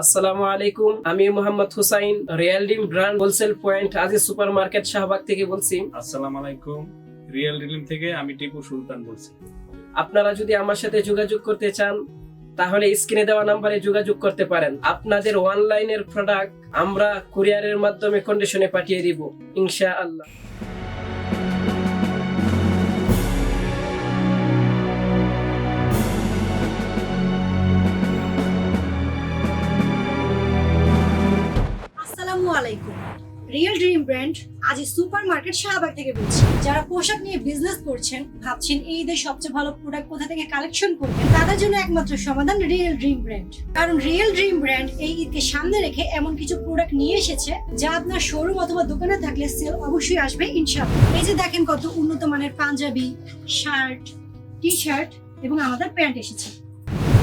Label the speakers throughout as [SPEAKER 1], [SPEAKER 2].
[SPEAKER 1] আসসালামু আলাইকুম। আমি Mohammad Hussain real dream brand wholesale point Aziz super market Shahbag থেকে বলছি।
[SPEAKER 2] আসসালামু আলাইকুম। রিয়েল রিলিম থেকে আমি টিপু সুলতান বলছি।
[SPEAKER 1] আপনারা যদি আমার সাথে যোগাযোগ করতে চান তাহলে স্ক্রিনে দেওয়া নাম্বারে যোগাযোগ করতে পারেন। আপনাদের অনলাইনের প্রোডাক্ট আমরা কুরিয়ারের মাধ্যমে কন্ডিশনে পাঠিয়ে দিব ইনশা আল্লাহ
[SPEAKER 3] আসসালামু আলাইকুম। রিয়েল ড্রিম ব্র্যান্ড আজ সুপার শাহবাগ থেকে বলছি। যারা পোশাক নিয়ে বিজনেস করছেন, ভাবছেন এই ঈদের সবচেয়ে ভালো প্রোডাক্ট কোথা থেকে কালেকশন করবেন, তাদের জন্য একমাত্র সমাধান রিয়েল ড্রিম ব্র্যান্ড কারণ রিয়েল ড্রিম ব্র্যান্ড এই ঈদকে সামনে রেখে এমন কিছু প্রোডাক্ট নিয়ে এসেছে, যা আপনার শোরুম অথবা দোকানে থাকলে সেল অবশ্যই আসবে, ইনশাআল্লাহ। এই যে দেখেন কত উন্নত মানের পাঞ্জাবি শার্ট টি শার্ট এবং আমাদের প্যান্ট এসেছে।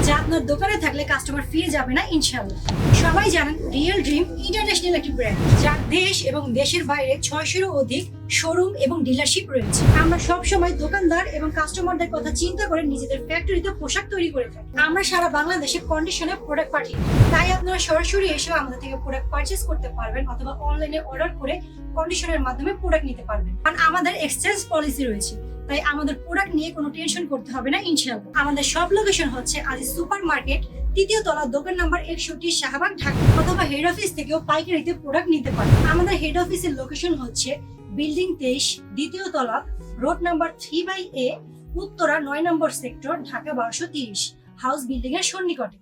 [SPEAKER 3] যা আপনার দোকানে থাকলে কাস্টমার ফিরে যাবে না, ইনশাআল্লাহ। সবাই জানেন রিয়েল ড্রিম ইন্টারন্যাশনাল একটি ব্র্যান্ড যার দেশ এবং দেশের বাইরে ছয়শোরও অধিক শোরুম এবং ডিলারশিপ রয়েছে। আমরা সব সময় দোকানদার এবং কাস্টমারদের কথা চিন্তা করে নিজেদের ফ্যাক্টরিতে পোশাক তৈরি করে থাকি। আমরা সারা বাংলাদেশে কন্ডিশনে প্রোডাক্ট পাঠিয়ে তাই আপনারা সরাসরি এসেও আমাদের থেকে প্রোডাক্ট পারচেস করতে পারবেন অথবা অনলাইনে অর্ডার করে কন্ডিশনের মাধ্যমে প্রোডাক্ট নিতে পারবেন। কারণ আমাদের এক্সচেঞ্জ পলিসি রয়েছে। তাই আমাদের প্রোডাক্ট নিয়ে কোনো টেনশন করতে হবে না, ইনশাআল্লাহ। আমাদের সব লোকেশন হচ্ছে আজ সুপার মার্কেট তৃতীয় তলা দোকান নাম্বার একষট্টি শাহবাগ, ঢাকা, অথবা হেড অফিস থেকেও পাইকারিতে প্রোডাক্ট নিতে পারেন। আমাদের হেড অফিসের লোকেশন হচ্ছে বিল্ডিং তেইশ, দ্বিতীয় তলা road number three by A Uttara, নয় নম্বর সেক্টর ঢাকা বারোশো তিরিশ হাউস বিল্ডিং এর সন্নিকটে।